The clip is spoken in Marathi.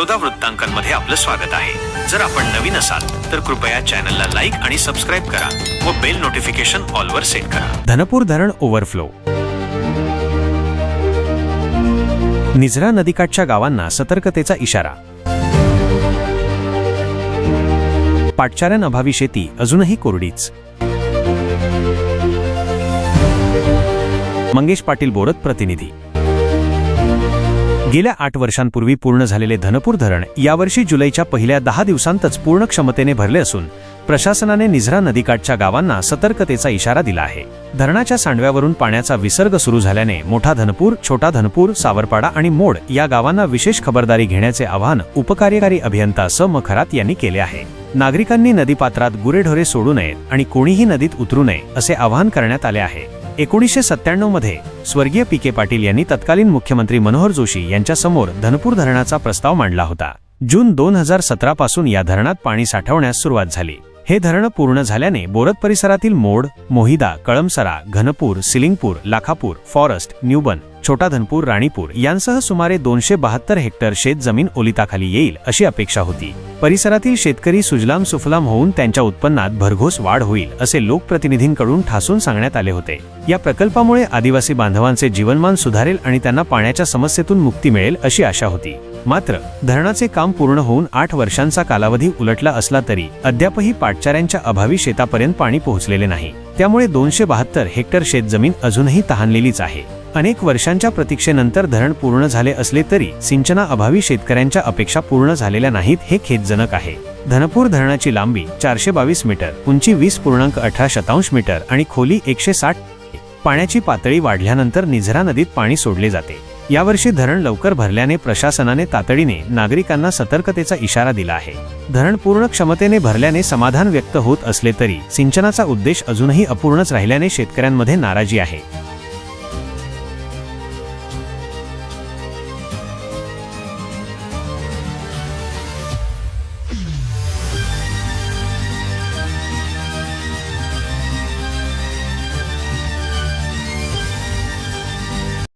बडोदा वृत्तांकनमध्ये आपलं स्वागत आहे. जर आपण नवीन असाल तर कृपया चॅनलला लाईक आणि सबस्क्राईब करा व बेल नोटिफिकेशन ऑलवर सेट करा. धनपूर धरण ओव्हरफ्लो. निझरा नदीकाठच्या गावांना सतर्कतेचा इशारा. पाटचाऱ्यांअभावी शेती अजूनही कोरडीच. मंगेश पाटील बोरत प्रतिनिधी. गेल्या आठ वर्षांपूर्वी पूर्ण झालेले धनपूर धरण यावर्षी जुलैच्या पहिल्या दहा दिवसांतच पूर्ण क्षमतेने भरले असून प्रशासनाने निझरा नदीकाठच्या गावांना सतर्कतेचा इशारा दिला आहे. धरणाच्या सांडव्यावरून पाण्याचा विसर्ग सुरू झाल्याने मोठा धनपूर छोटा धनपूर सावरपाडा आणि मोड या गावांना विशेष खबरदारी घेण्याचे आवाहन उपकार्यकारी अभियंता स. म. खरात यांनी केले आहे. नागरिकांनी नदीपात्रात गुरेढोरे सोडू नयेत आणि कोणीही नदीत उतरू नये असे आवाहन करण्यात आले आहे. एकोणीसशे सत्त्याण्णवमध्ये स्वर्गीय पी के पाटील यांनी तत्कालीन मुख्यमंत्री मनोहर जोशी यांच्यासमोर धनपूर धरणाचा प्रस्ताव मांडला होता. जून दोन हजार सतरापासून या धरणात पाणी साठवण्यास सुरुवात झाली. हे धरण पूर्ण झाल्याने बोरत परिसरातील मोड मोहिदा कळमसरा घनपूर सिलिंगपूर लाखापूर फॉरेस्ट न्यूबन छोटा धनपूर राणीपूर यांसह सुमारे दोनशे बहात्तर हेक्टर शेत जमीन ओलिताखाली येईल अशी अपेक्षा होती. परिसरातील शेतकरी सुजलाम सुफलाम होऊन त्यांच्या उत्पन्नात भरघोस वाढ होईल असे लोकप्रतिनिधींकडून ठासून सांगण्यात आले होते. या प्रकल्पामुळे आदिवासी बांधवांचे जीवनमान सुधारेल आणि त्यांना पाण्याच्या समस्येतून मुक्ती मिळेल अशी आशा होती. मात्र धरणाचे काम पूर्ण होऊन आठ वर्षांचा कालावधी उलटला असला तरी अद्यापही पाटचाऱ्यांच्या अभावी शेतापर्यंत पाणी पोहोचलेले नाही. त्यामुळे दोनशे बहात्तर हेक्टर शेतजमीन अजूनही तहानलेलीच आहे. अनेक वर्षांच्या प्रतीक्षेनंतर धरण पूर्ण झाले असले तरी सिंचनाअभावी शेतकऱ्यांच्या अपेक्षा पूर्ण झालेल्या नाहीत हे खेदजनक आहे. धनपूर धरणाची लांबी चारशे बावीस मीटर उंची वीस पूर्णांक अठरा शतांश मीटर आणि खोली एकशे साठ पाण्याची पातळी वाढल्यानंतर निझरा नदीत पाणी सोडले जाते. यावर्षी धरण लवकर भरल्याने प्रशासनाने तातडीने नागरिकांना सतर्कतेचा इशारा दिला आहे. धरण पूर्ण क्षमतेने भरल्याने समाधान व्यक्त होत असले तरी सिंचनाचा उद्देश अजूनही अपूर्णच राहिल्याने शेतकऱ्यांमध्ये नाराजी आहे.